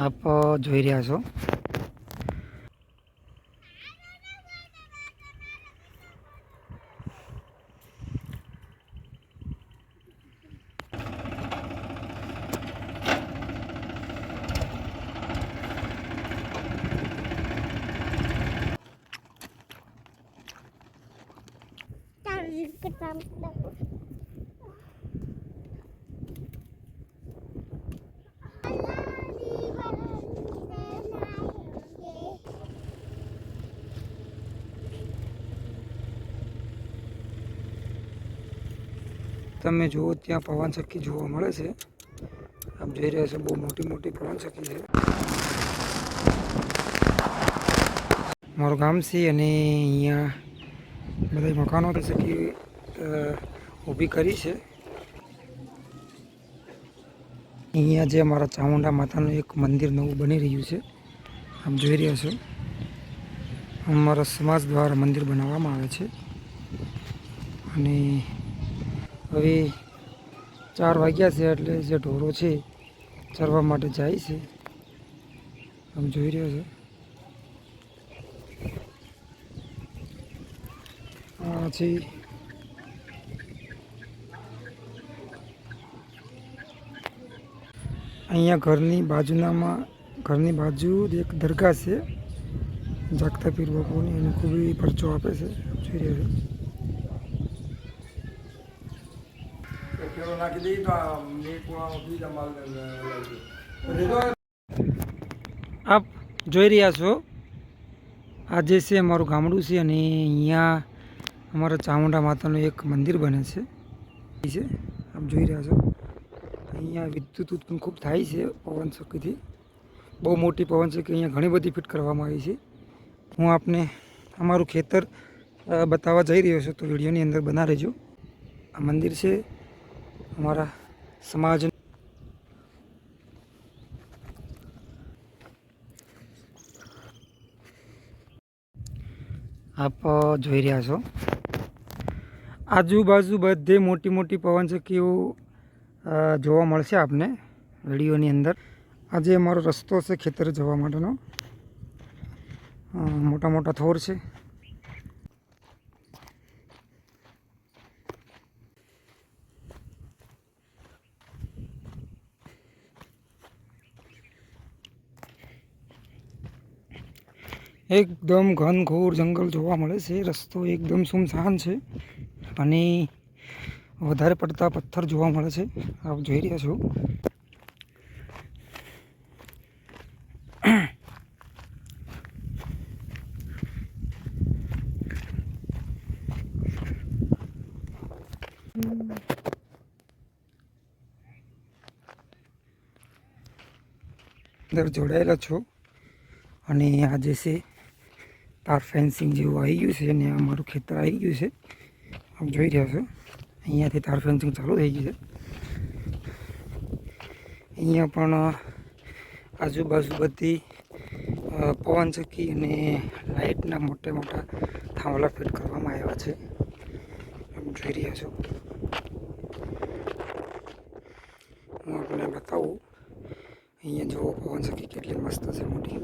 આપ જોઈ રહ્યા છો તમે જુઓ ત્યાં પવન ચક્કી જોવા મળે છે. આપ જોઈ રહ્યા છો બહુ મોટી મોટી પવન ચક્કી છે. મારું ગામ છે અને અહીંયા બધા મકાનો અ, ઊભી કરી છે. અહીંયા જે અમારા ચામુંડા માતાનું એક મંદિર નવું બની રહ્યું છે. આપ જોઈ રહ્યા છો. અમારા સમાજ દ્વારા મંદિર બનાવવામાં આવે છે. અને હવે ચાર વાગ્યા છે એટલે જે ઢોરો છે, ચરવા માટે જાય છે. આમ જોઈ રહ્યો છે. આ છે અહીંયા ઘરની બાજુનામાં, ઘરની બાજુ એક દરગાહ છે. જાગતા પીર બાપુની એને ખૂબ પરચો આપે છે. જોઈ રહ્યો છો. નાખી દઈ તો મેં કુવા બીજા માલ આપ જોઈ રહ્યા છો. આજે છે અમારું ગામડું છે અને અહીંયા અમારા ચામુંડા માતાનું એક મંદિર બને છે. છે. આપ જોઈ રહ્યા છો. અહીંયા વિદ્યુત ઉત્પન્ન ખૂબ થાય છે પવન શક્તિથી. બહુ મોટી પવન શક્તિ અહીંયા ઘણી બધી ફિટ કરવામાં આવી છે. હું આપને અમારું ખેતર બતાવવા જઈ રહ્યો છું તો વિડીયોની અંદર બના રહેજો. આ મંદિર છે. અમારા સમાજ આપ જોઈ રહ્યા છો. આજુબાજુ બધે મોટી મોટી પવનચક્કીઓ જોવા મળશે આપને વિડીયોની અંદર. આજે અમારો રસ્તો છે ખેતર જવા માટેનો. મોટા મોટા થોર છે. એકદમ ઘનઘોર જંગલ જોવા મળે છે. રસ્તો એકદમ સુમસાન છે અને વધારે પડતા પથ્થર જોવા મળે છે. આપ જોઈ રહ્યા છો. અંદર જોડાયેલા છો. અને આ જે છે તાર ફેન્સિંગ જેવું આવી ગયું છે અને અમારું ખેતર આવી ગયું છે. આપ જોઈ રહ્યા છો. અહીંયાથી તાર ફેન્સિંગ ચાલુ થઈ ગયું છે. અહીંયા પણ આજુબાજુ બધી પવનચક્કી અને લાઇટના મોટા મોટા થાંભલા ફિટ કરવામાં આવ્યા છે. આપ જોઈ રહ્યા છો. હું આપને બતાવું. અહીંયા જુઓ પવનચક્કી કેટલી મસ્ત છે મોટી.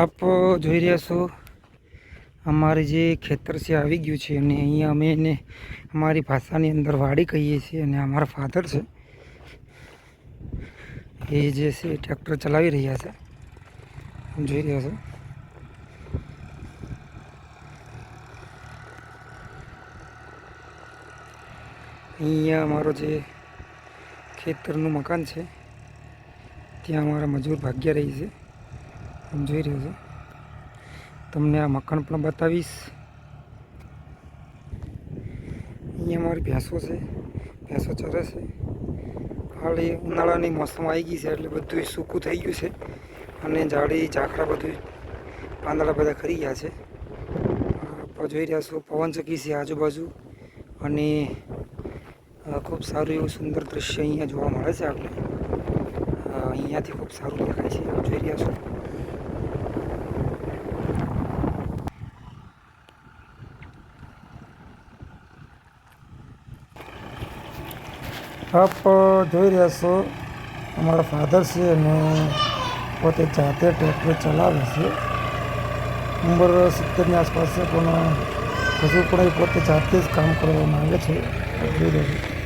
આપ જોઈ રહ્યા છો, અમારે જે ખેતર છે આવી ગયું છે અને અહીંયા અમે એને અમારી ભાષાની અંદર વાડી કહીએ છીએ અને અમારા ફાધર છે, એ જે છે ટ્રેક્ટર ચલાવી રહ્યા છે. જોઈ રહ્યા છો? અહીંયા અમારો જે ખેતરનું મકાન છે, ત્યાં અમારા મજૂર ભાગ્યા રહી છે. આમ જોઈ રહ્યો છો. તમને આ મકાન પણ બતાવીશ. અહીંયા મારી ભેંસો છે. ભેંસો ચરે છે. ખાલી ઉનાળાની મોસમ આવી ગઈ છે એટલે બધું સૂકું થઈ ગયું છે. અને ઝાડી ઝાખરા બધું પાંદડા બધા ખરી ગયા છે. જોઈ રહ્યા છો પવન ચકી છે આજુબાજુ. અને ખૂબ સારું એવું સુંદર દૃશ્ય અહીંયા જોવા મળે છે આપણે. અહીંયાથી ખૂબ સારું દેખાય છે. જોઈ રહ્યા છો. આપ જોઈ રહ્યા છો, અમારા ફાધર છે અને પોતે જાતે ટ્રેક્ટર ચલાવે છે. ઉંમર સિત્તેરની આસપાસ છે, પણ હજુ પણ એ પોતે જાતે જ કામ કરવા માગે છે. જોઈ રહ્યા છો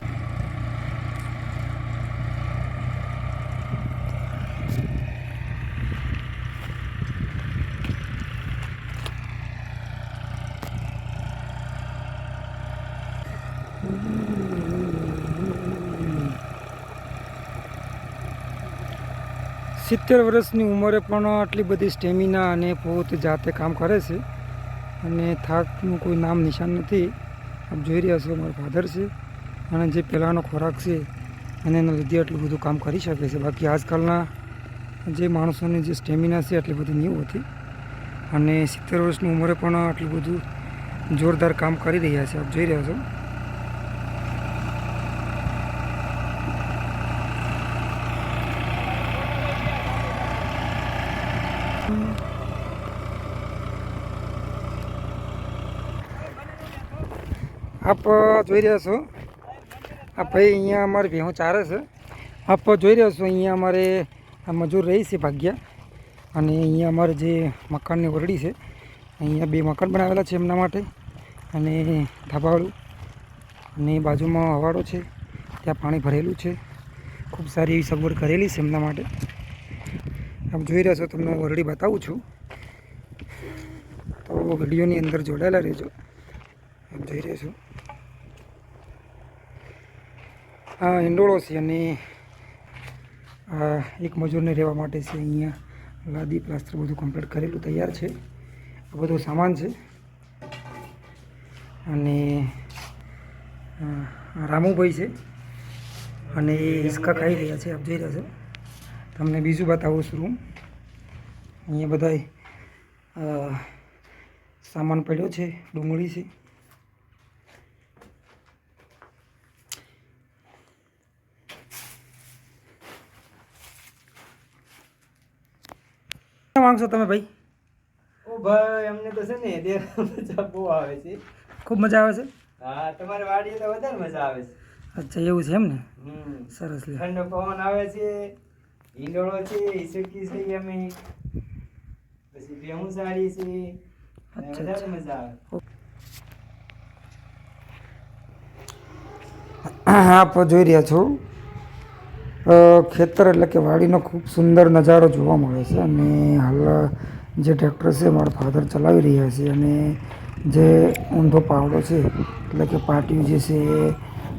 સિત્તેર વર્ષની ઉંમરે પણ આટલી બધી સ્ટેમિના અને પોતે જાતે કામ કરે છે અને થાકનું કોઈ નામ નિશાન નથી. આપ જોઈ રહ્યા છો મારા ફાધર છે અને જે પહેલાંનો ખોરાક છે અને એના લીધે આટલું બધું કામ કરી શકે છે. બાકી આજકાલના જે માણસોની જે સ્ટેમિના છે આટલી બધી નહીં હોતી અને સિત્તેર વર્ષની ઉંમરે પણ આટલું બધું જોરદાર કામ કરી રહ્યા છે. આપ જોઈ રહ્યા છો. આપ જોઈ રહ્યા છો. આ ભાઈ અહીંયા અમારે ભેહું ચારે છે. આપ જોઈ રહ્યા છો, અહીંયા અમારે મજૂર રહી છે ભાગ્યા. અને અહીંયા અમારે જે મકાનની ઓરડી છે, અહીંયા બે મકાન બનાવેલા છે એમના માટે. અને ધાબાવાળું. અને બાજુમાં હવાડો છે, ત્યાં પાણી ભરેલું છે. ખૂબ સારી એવી સગવડ કરેલી છે એમના માટે. આપ જોઈ રહ્યા છો, તમને ઓરડી બતાવું છું. તો વિડીયોની અંદર જોડાયેલા રહેજો. આપ જોઈ રહ્યા છો. આ હિંડોળો છે અને આ એક મજૂરને રહેવા માટે છે અહીંયા. લાદી, પ્લાસ્ટર બધું કમ્પ્લીટ કરેલું, તૈયાર છે. આ બધો સામાન છે. અને રામુભાઈ છે. અને એ હિસ્કા ખાઈ રહ્યા છે, આપ જોઈ રહ્યા છો. તમને બીજું બતાવું છું રૂમ અહીંયા બધાય સામાન પડ્યો છે, ડુંગળી છે. માંગશો તમે ભાઈ? ઓ ભાઈ અમને તો છે ને ત્યાં મજા બહુ આવે છે. ખૂબ મજા આવે છે? હા તમારે વાડીએ તો વધારે મજા આવે છે. અચ્છા એવું છે એમ ને? સરસ ઠંડો પવન આવે છે હિંડોળો છે ઈસકી છે અમે. પછી ભેહું સારી છે વધારે મજા આવે. આપ જોઈ રહ્યા છો ખેતર એટલે કે વાડીનો ખૂબ સુંદર નજારો જોવા મળે છે અને હાલ જે ટ્રેક્ટર છે મારા ફાધર ચલાવી રહ્યા છે અને જે ઊંધો પાવડો છે એટલે કે પાટિયું જે છે એ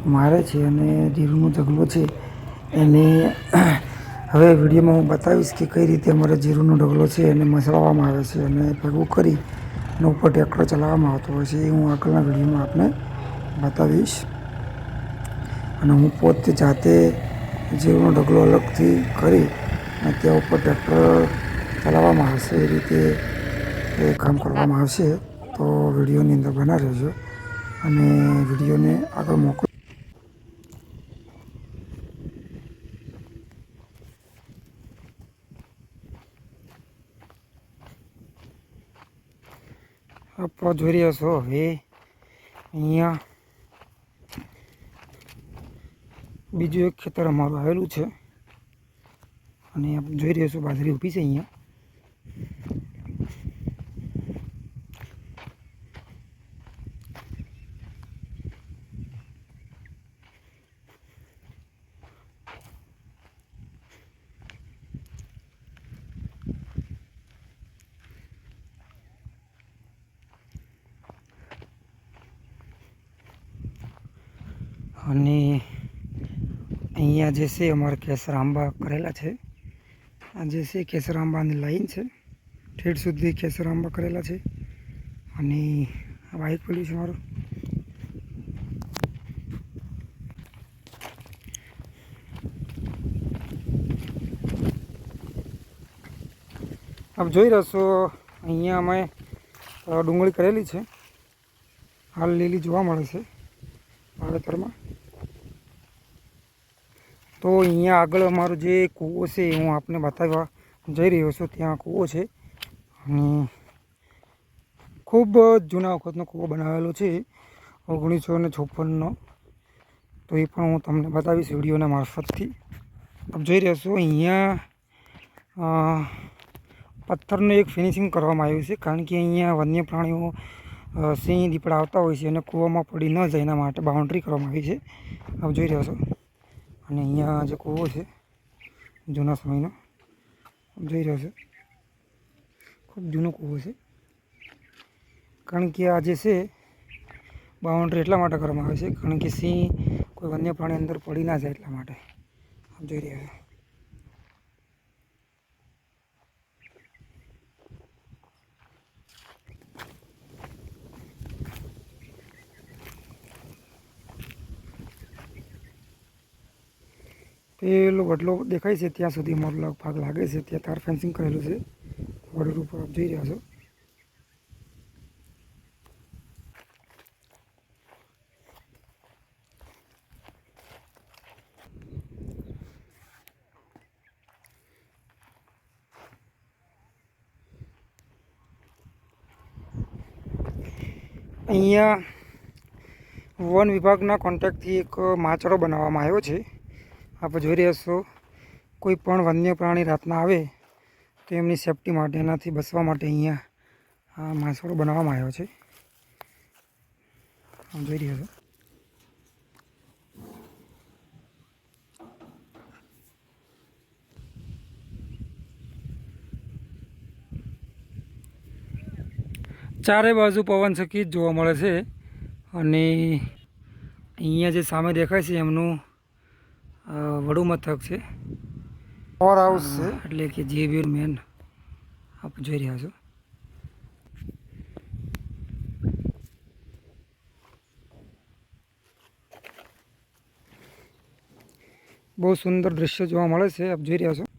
મારે છે અને જીરુનો ઢગલો છે એને હવે વિડીયોમાં હું બતાવીશ કે કઈ રીતે અમારે જીરુનો ઢગલો છે એને મસળવામાં આવે છે અને ભેગું કરી અને ઉપર ટ્રેક્ટર ચલાવવામાં આવતો હોય છે એ હું આગળના વિડીયોમાં આપને બતાવીશ. અને હું પોતે જાતે જીવનો ઢગલો અલગથી કરી અને ત્યાં ઉપર ટ્રેક્ટર ચલાવવામાં આવશે, એ રીતે એ કામ કરવામાં આવશે, તો વિડીયોની અંદર બના રહેજો અને વિડીયોને આગળ મોકલો. આપ જોઈ રહ્યા છો હવે અહીંયા બીજું એક ખેતર અમારું આવેલું છે. અને આપ જોઈ રહ્યા છો બાજરી ઊભી છે અહીંયા. જે છે અમારે કેસર આંબા કરેલા છે. આ જે છે કેસર આંબાની લાઈન છે. ઠેઠ સુધી કેસર આંબા કરેલા છે. અને આ બાઇક પેલું છે મારું. આપ જોઈ રહ્યા છો, અહીંયા અમે ડુંગળી કરેલી છે. હાલ લીલી જોવા મળે છે, વાવેતરમાં. તો અહીંયા આગળ અમારો જે કૂવો છે હું આપને બતાવવા જઈ રહ્યો છું, ત્યાં કૂવો છે. અને ખૂબ જૂના વખતનો કૂવો બનાવેલો છે, ઓગણીસો ને છપ્પનનો. તો એ પણ હું તમને બતાવીશ વિડીયોના મારફતથી. આપ જોઈ રહ્યા છો, અહીંયા પથ્થરનું એક ફિનિશિંગ કરવામાં આવ્યું છે, કારણ કે અહીંયા વન્ય પ્રાણીઓ સિંહ, દીપડા આવતા હોય છે અને કૂવામાં પડી ન જાય એના માટે બાઉન્ડ્રી કરવામાં આવી છે. આપ જોઈ રહ્યા છો. અને અહીંયા જે કૂવો છે, જૂના સમયનો, જોઈ રહ્યો છે. ખૂબ જૂનો કૂવો છે. કારણ કે આ જે છે, બાઉન્ડ્રી એટલા માટે કરવામાં આવે છે, કારણ કે સિંહ કોઈ વન્ય પ્રાણી અંદર પડી ના જાય એટલા માટે. જોઈ રહ્યા છો. પેલો વડલો દેખાય છે ત્યાં સુધી અમારો ભાગ લાગે છે, ત્યાં તાર ફેન્સિંગ કરેલું છે. વડલ ઉપર આપ જોઈ રહ્યા છો. અહીંયા વન વિભાગના કોન્ટેક્ટથી એક માચડો બનાવવામાં આવ્યો છે. આપ જોઈ રહ્યા છો, કોઈ પણ વન્ય પ્રાણી રાતના આવે તો એમની સેફટી માટે, એનાથી બચવા માટે અહીંયા આ માછડો બનાવવામાં આવ્યો છે. જોઈ રહ્યા છો. ચારે બાજુ પવન ચક્કી જ જોવા મળે છે અને અહીંયા જે સામે દેખાય છે એમનું વડુ મથક છે. પાવર હાઉસ છે. એટલે કે જે બી મેન આપ જોઈ રહ્યા છો. બહુ સુંદર દ્રશ્ય જોવા મળે છે આપ જોઈ રહ્યા છો.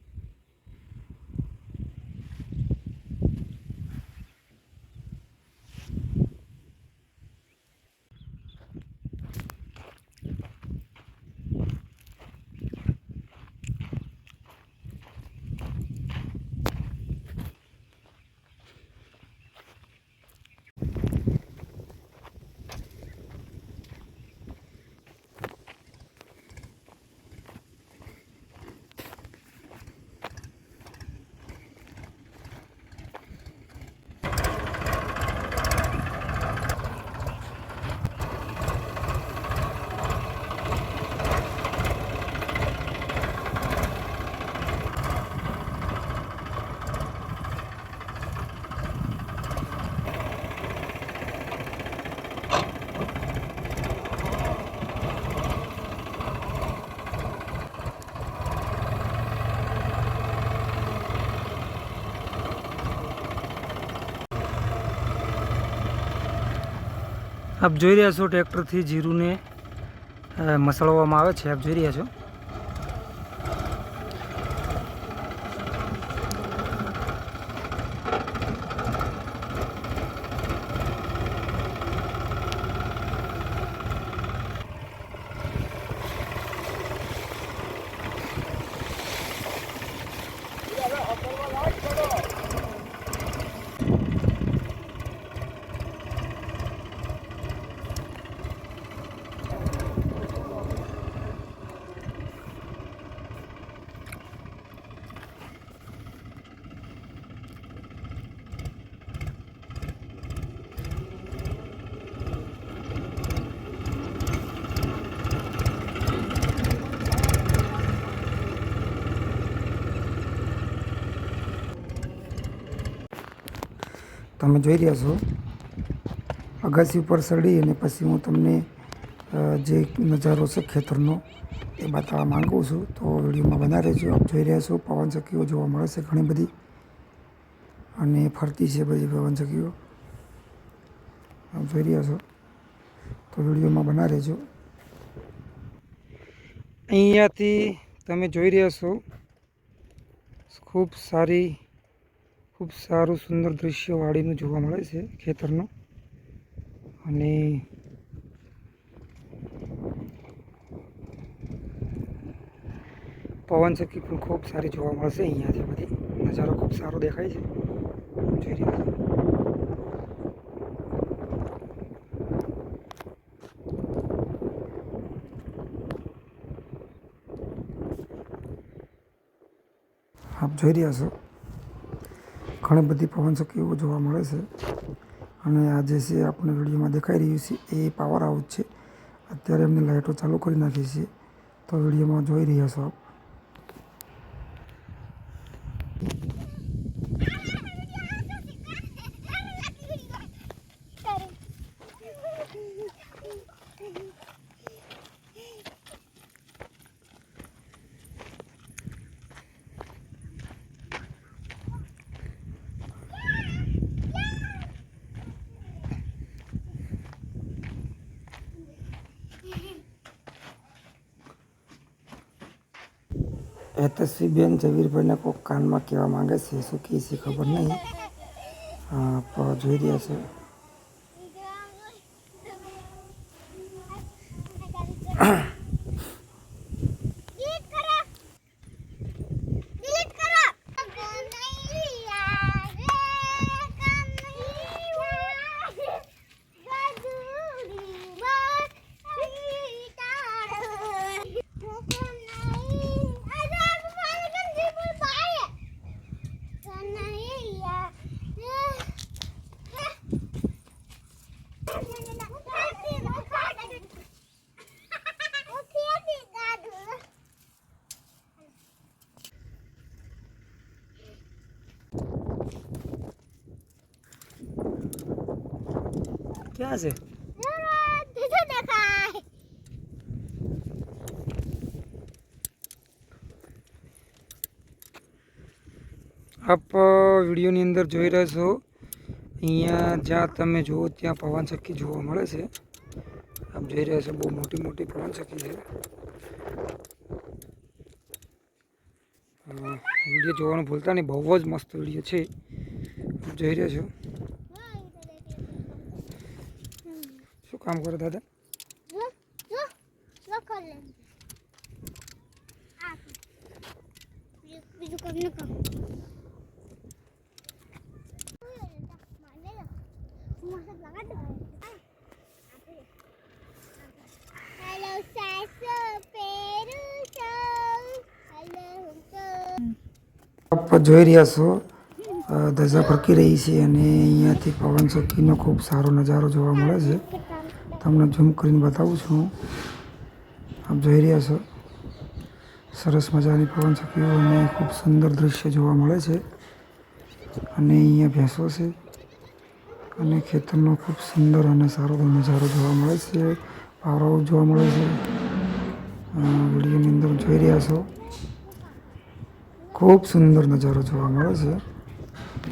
આપ જોઈ રહ્યા છો ટ્રેક્ટરથી જીરુને મસળવામાં આવે છે. આપ જોઈ રહ્યા છો. તમે જોઈ રહ્યા છો. અગાસી ઉપર ચડી અને પછી હું તમને જે નજારો છે ખેતરનો એ બતાવવા માગું છું. તો વિડીયોમાં બના રહેજો. આપ જોઈ રહ્યા છો પવન ચક્કીઓ જોવા મળે છે ઘણી બધી. અને ફરતી છે બધી પવન ચક્કીઓ. આપ જોઈ રહ્યા છો. તો વિડીયોમાં બના રહેજો. અહીંયાથી તમે જોઈ રહ્યા છો. ખૂબ સારી ખૂબ સારું, સુંદર દૃશ્ય વાડીનું જોવા મળે છે ખેતરનું. અને પવન ચક્કી પણ ખૂબ સારી જોવા મળશે અહીંયાથી બધી. નજારો ખૂબ સારો દેખાય છે. જોઈ રહ્યા આપ જોઈ રહ્યા છો. ઘણી બધી પવન ચક્કીઓ જોવા મળે છે. અને આ જે છે આપણે વિડીયોમાં દેખાઈ રહ્યું છે, એ પાવર હાઉસ છે. અત્યારે એમની લાઇટો ચાલુ કરી નાખી છે. તો વિડીયોમાં જોઈ રહ્યા છો આપ. હેતશ્રીબેન ઝવીરભાઈને કોઈ કાનમાં કહેવા માંગે છે, શું કહે છે ખબર નહીં. જોઈ રહ્યા છો. ક્યાં છે આપ વિડીયોની અંદર જોઈ રહ્યા છો. અહીંયા જ્યાં તમે જુઓ ત્યાં પવન ચક્કી જોવા મળે છે. આપ જોઈ રહ્યા છો બહુ મોટી મોટી પવન ચક્કી છે. વીડિયો જોવાનું ભૂલતા નહીં. બહુ જ મસ્ત વીડિયો છે. જોઈ રહ્યા છો શું કામ કરો દાદા. જો જો લખો લે આ બીજું બીજું કામ ન કામ હેલો સાસુ પેરું છું. હેલો હું આપ જોઈ રહ્યા છો ધજા ફરકી રહી છે અને અહીંયાથી પવન ચોકીનો ખૂબ સારો નજારો જોવા મળે છે. તમને ઝૂમ કરીને બતાવું છું. આપ જોઈ રહ્યા છો. સરસ મજાની પવન ચક્કીઓ અને ખૂબ સુંદર દૃશ્ય જોવા મળે છે. અને અહીંયા ભેંસો છે. અને ખેતરનો ખૂબ સુંદર અને સારો નજારો જોવા મળે છે. પાવરાઓ જોવા મળે છે. વિડીયોની અંદર જોઈ રહ્યા છો. ખૂબ સુંદર નજારો જોવા મળે છે.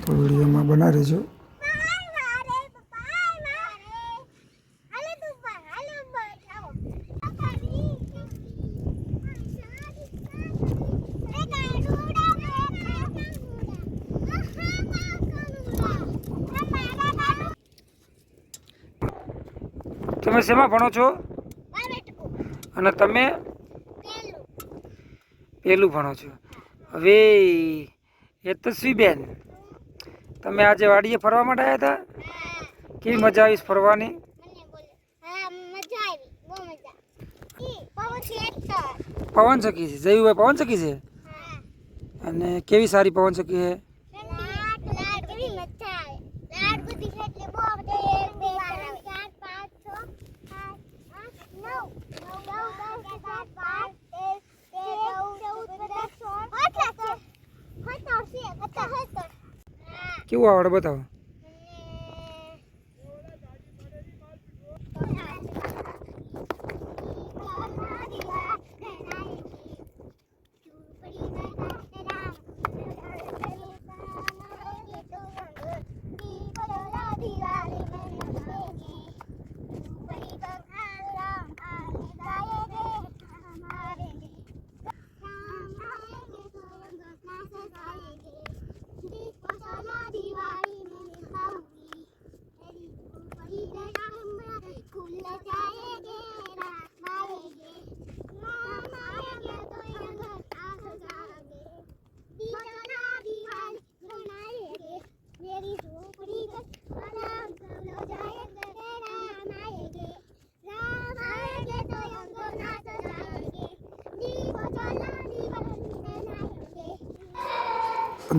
તો વિડીયોમાં બના રહેજો મારે પપ્પા મારે હાલે તું પર હાલે બતાવો અકારી રે કાડુડા તમે શેમાં ભણો છો? અને તમે? પેલું ભણો છો. હવે યતસ્વીબેન તમે આજે વાડીએ ફરવા માટે આવ્યા હતા કેવી મજા આવીશ ફરવાની? પવન ચકી છે. જયુભાઈ પવન ચકી છે? અને કેવી સારી પવન ચકી છે લાટ લાટ કેવી મજા આવે લાટ બધી છે એટલે બહુ બધે એક બે વાર આવે ચાર પાંચ છ સાત આઠ નવ નવ દસ સાત પાંચ તેર તેર ચૌદ ચૌદ પચાસ સોળ આટલા છે હતા છે હતા હતા હા કેવું આવડે બતાવો.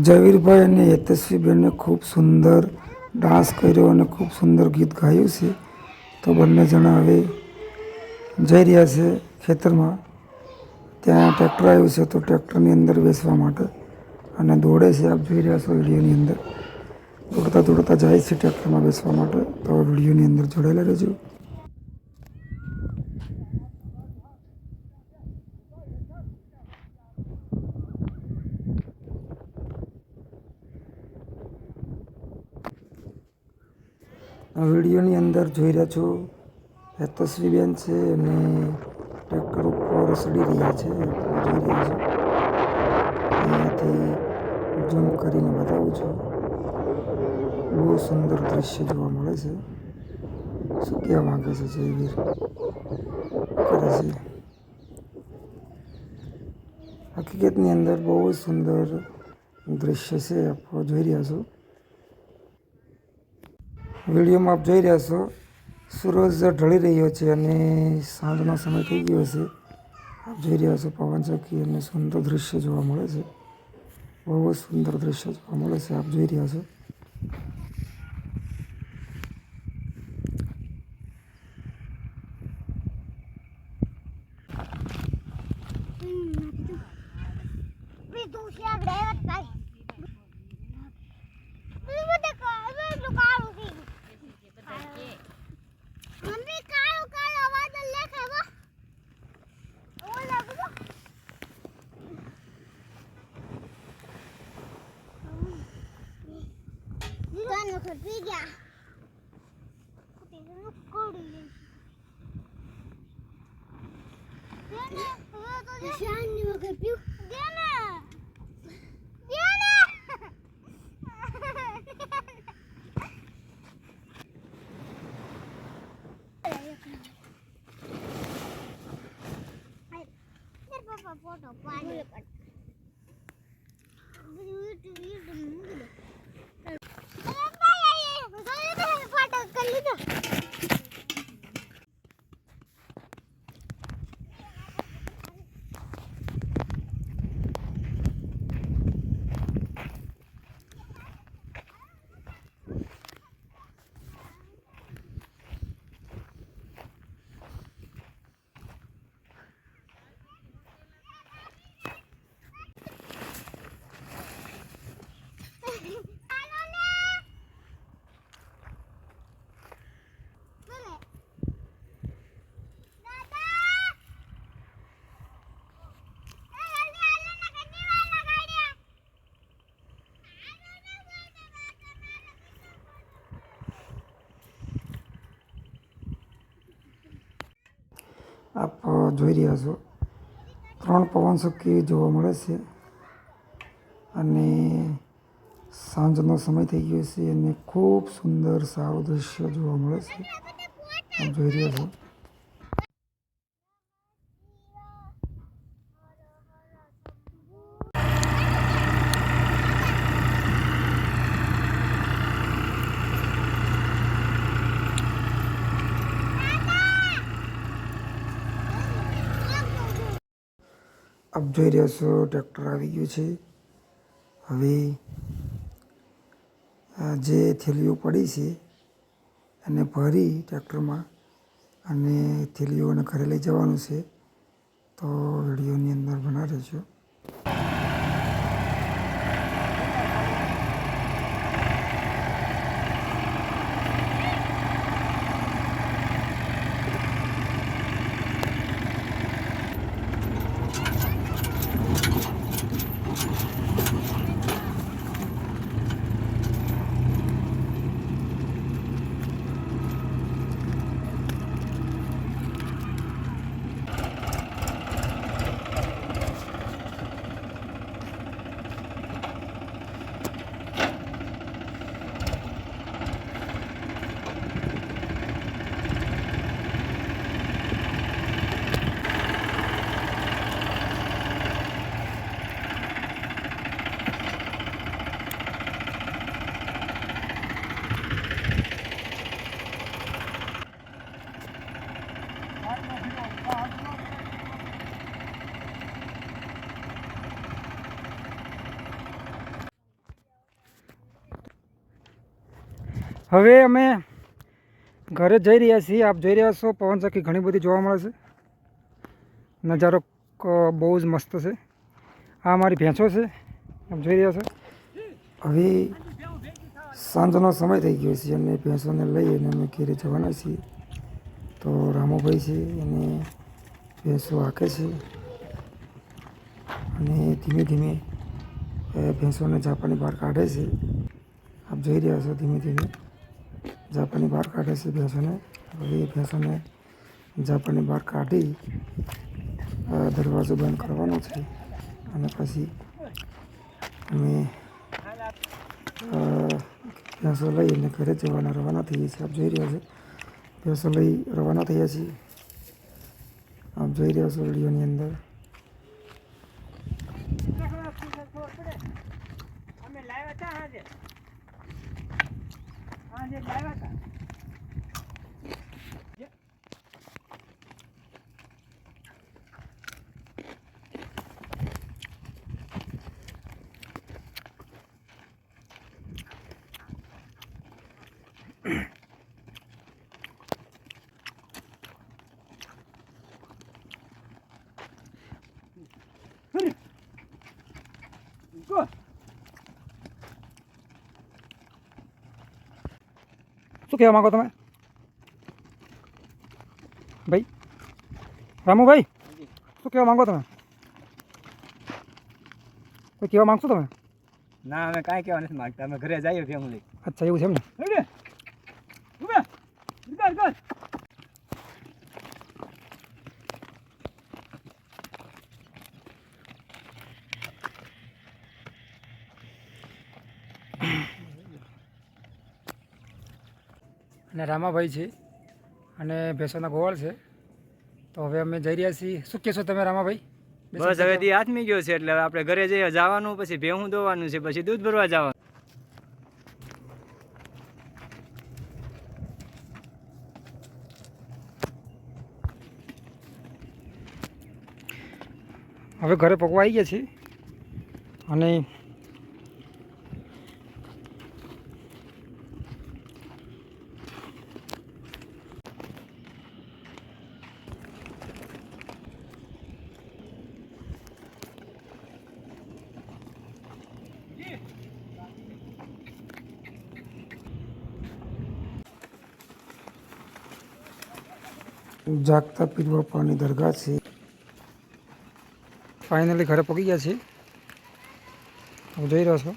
ઝવીરભાઈ અને યતસ્વીબેને ખૂબ સુંદર ડાન્સ કર્યો અને ખૂબ સુંદર ગીત ગાયું છે. તો બંને જણા હવે જઈ રહ્યા છે ખેતરમાં. ત્યાં ટ્રેક્ટર આવ્યું છે તો ટ્રેક્ટરની અંદર બેસવા માટે અને દોડે છે. આપ જોઈ રહ્યા છો વિડીયોની અંદર. દોડતા દોડતા જાય છે ટ્રેક્ટરમાં બેસવા માટે. તો વિડીયોની અંદર જોડાયેલા રહેજો. આ વિડીયોની અંદર જોઈ રહ્યા છો એ તસવીરબેન છે અને ટ્રેક્ટર ઉપર સડી રહ્યા છે, જોઈ રહ્યા છો. અહીંયાથી જમ કરીને બતાવું છું. બહુ સુંદર દ્રશ્ય જોવા મળે છે. શું કહેવા માંગે છે જયવીર? કરે છે. હકીકતની અંદર બહુ સુંદર દૃશ્ય છે, આપ જોઈ રહ્યા છો. વિડીયોમાં આપ જોઈ રહ્યા છો, સૂરજ ઢળી રહ્યો છે અને સાંજનો સમય થઈ ગયો છે. આપ જોઈ રહ્યા છો પવન અને સુંદર દૃશ્ય જોવા મળે છે. બહુ જ સુંદર દૃશ્ય જોવા મળે છે, આપ જોઈ રહ્યા છો. Я не могу. જોઈ રહ્યા છો. ત્રણ પવન ચક્કી જોવા મળે છે અને સાંજનો સમય થઈ ગયો છે અને ખૂબ સુંદર સારું દૃશ્ય જોવા મળે છે. જોઈ રહ્યા છો. જોઈ રહ્યા છો ટ્રેક્ટર આવી ગયું છે. હવે જે થેલીઓ પડી છે એને ભરી ટ્રેક્ટરમાં અને થેલીઓને ઘરે લઈ જવાનું છે. તો વિડીયોની અંદર બના રહેજો. હવે અમે ઘરે જઈ રહ્યા છીએ. આપ જોઈ રહ્યા છો, પવન ચક્કી ઘણી બધી જોવા મળે છે. નજારો બહુ જ મસ્ત છે. આ અમારી ભેંસો છે. આપ જોઈ રહ્યા છો. હવે સાંજનો સમય થઈ ગયો છે અને ભેંસોને લઈ અને અમે ઘેરે જવાના છીએ. તો રામુભાઈ છે, એને ભેંસો હાકે છે. અને ધીમે ધીમે ભેંસોને જાપાની બહાર કાઢે છે. આપ જોઈ રહ્યા છો ધીમે ધીમે. જાપાની બહાર કાઢે છે ભેંસોને. હવે એ ભેંસોને જાપાની બહાર કાઢી દરવાજો બંધ કરવાનો છે. અને પછી અમે ભેંસો લઈ અને ઘરે જવાના, રવાના થઈએ છીએ. આપ જોઈ રહ્યા છો, ભેંસો લઈ રવાના થયા છીએ. આપ જોઈ રહ્યા છો વિડીયોની અંદર. અમે આજે શું કહેવા માગો તમે? ભાઈ? રામુભાઈ શું કહેવા માંગો તમે? કોઈ કહેવા માગશો તમે? ના અમે કાંઈ કહેવા નથી માગતા. અમે ઘરે જઈએ ફેમિલી અચ્છા એવું છે એમ ને અને રામાભાઈ છે અને ભેંસોના ગોવાળ છે. તો હવે અમે જઈ રહ્યા છીએ. શું કહેશો તમે રામાભાઈ? બસ હવે દી આથમી ગયો છે એટલે હવે આપણે ઘરે જઈએ જવાનું પછી ભેહું દોવાનું છે પછી દૂધ ભરવા જવાનું. હવે ઘરે પકવા આવી ગયા છીએ. અને જાગતા પીર બાપાની દરગાહ છે. ફાઇનલી ઘરે પહોંચી ગયા છીએ. તમે જોઈ રહ્યો છો.